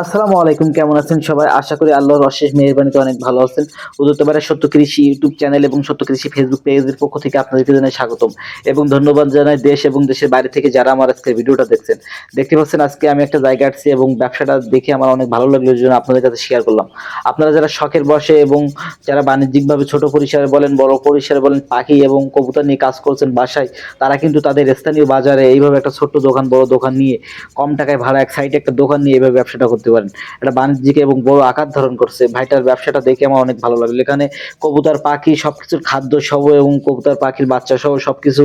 আসসালামু আলাইকুম, কেমন আছেন সবাই? আশা করি আল্লাহর অশেষ মেহরবানিতে অনেক ভালো আছেন। উদুতবারের সত্য কৃষি ইউটিউব চ্যানেল এবং সত্য কৃষি ফেসবুক পেজের পক্ষ থেকে আপনাদেরকে জানাই স্বাগতম এবং ধন্যবাদ জানাই দেশ এবং দেশের বাইরে থেকে যারা আমার আজকের ভিডিওটা দেখছেন। দেখতে পাচ্ছেন আজকে আমি একটা জায়গা আসছি এবং ব্যবসাটা দেখে আমার অনেক ভালো লাগল জন্য আপনাদের কাছে শেয়ার করলাম। আপনারা যারা শখের বসে এবং যারা বাণিজ্যিকভাবে ছোট পরিসরে বলেন, বড় পরিসরে বলেন, পাখি এবং কবুতর নিয়ে কাজ করছেন বাসায়, তারা কিন্তু তাদের স্থানীয় বাজারে এইভাবে একটা ছোট্ট দোকান, বড় দোকান নিয়ে কম টাকায় ভাড়া এক সাইডে একটা দোকান নিয়ে এইভাবে ব্যবসাটা পারেন। এটা বাণিজ্যিক এবং বড় আকার ধারণ করছে। ভাইটার ব্যবসাটা দেখে আমার অনেক ভালো লাগল। এখানে কবুতর, পাখি সবকিছুর খাদ্য সহ এবং কবুতর, পাখির বাচ্চা সহ সবকিছু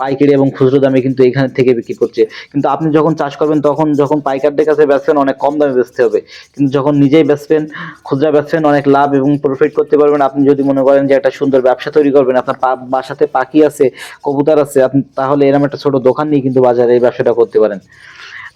পাইকারি এবং খুচরো দামে কিন্তু এখানে থেকে বিক্রি করছে। কিন্তু আপনি যখন চাষ করবেন, তখন যখন পাইকারদের কাছে বেচবেন, অনেক কম দামে বেচতে হবে। কিন্তু যখন নিজেই বেচবেন, খুচরা বেচবেন, অনেক লাভ এবং প্রফিট করতে পারবেন। আপনি যদি মনে করেন যে একটা সুন্দর ব্যবসা তৈরি করবেন, আপনার বাসাতে পাখি আছে, কবুতর আছে, আপনি তাহলে এরকম একটা ছোট দোকান নিয়ে কিন্তু বাজারে এই ব্যবসাটা করতে পারেন।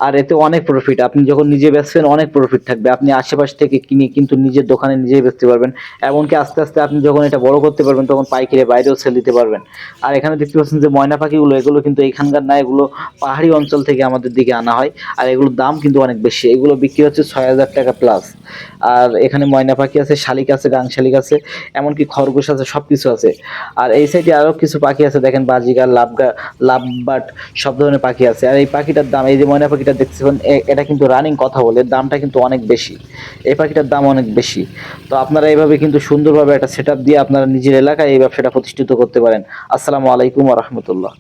আর এতে অনেক প্রফিট আপনি যখন নিজে বেচবেন, অনেক প্রফিট থাকবে। আপনি আশেপাশ থেকে কিনে কিন্তু নিজের দোকানে নিজেই বেচতে পারবেন। এমনকি আস্তে আস্তে আপনি যখন এটা বড় করতে পারবেন, তখন পাইকারি বাইরেও সেল দিতে পারবেন। আর এখানে দেখতে পাচ্ছেন যে ময়না পাখিগুলো, এগুলো কিন্তু এখানকার না, এগুলো পাহাড়ি অঞ্চল থেকে আমাদের দিকে আনা হয়। আর এগুলোর দাম কিন্তু অনেক বেশি। এগুলো বিক্রি হচ্ছে ছয় হাজার টাকা প্লাস আর এখানে ময়না পাখি আছে, শালিক আছে, গাং শালিক আছে, এমনকি খরগোশ আছে সব কিছু আছে। আর এই সাইডে আরও কিছু পাখি আছে, দেখেন বাজিগার লাভগা লাভবাট সব ধরনের পাখি আছে। আর এই পাখিটার দাম, এই যে ময়না পাখিটা দেখছেন এটা কিন্তু রানিং কথা বলে দামটা কিন্তু অনেক বেশি। এই পাখিটার দাম অনেক বেশি। তো আপনারা এইভাবে কিন্তু সুন্দরভাবে একটা সেট দিয়ে আপনারা নিজের এলাকায় এই ব্যবসাটা প্রতিষ্ঠিত করতে পারেন। আসসালামু আলাইকুম রহমতুল্লাহ।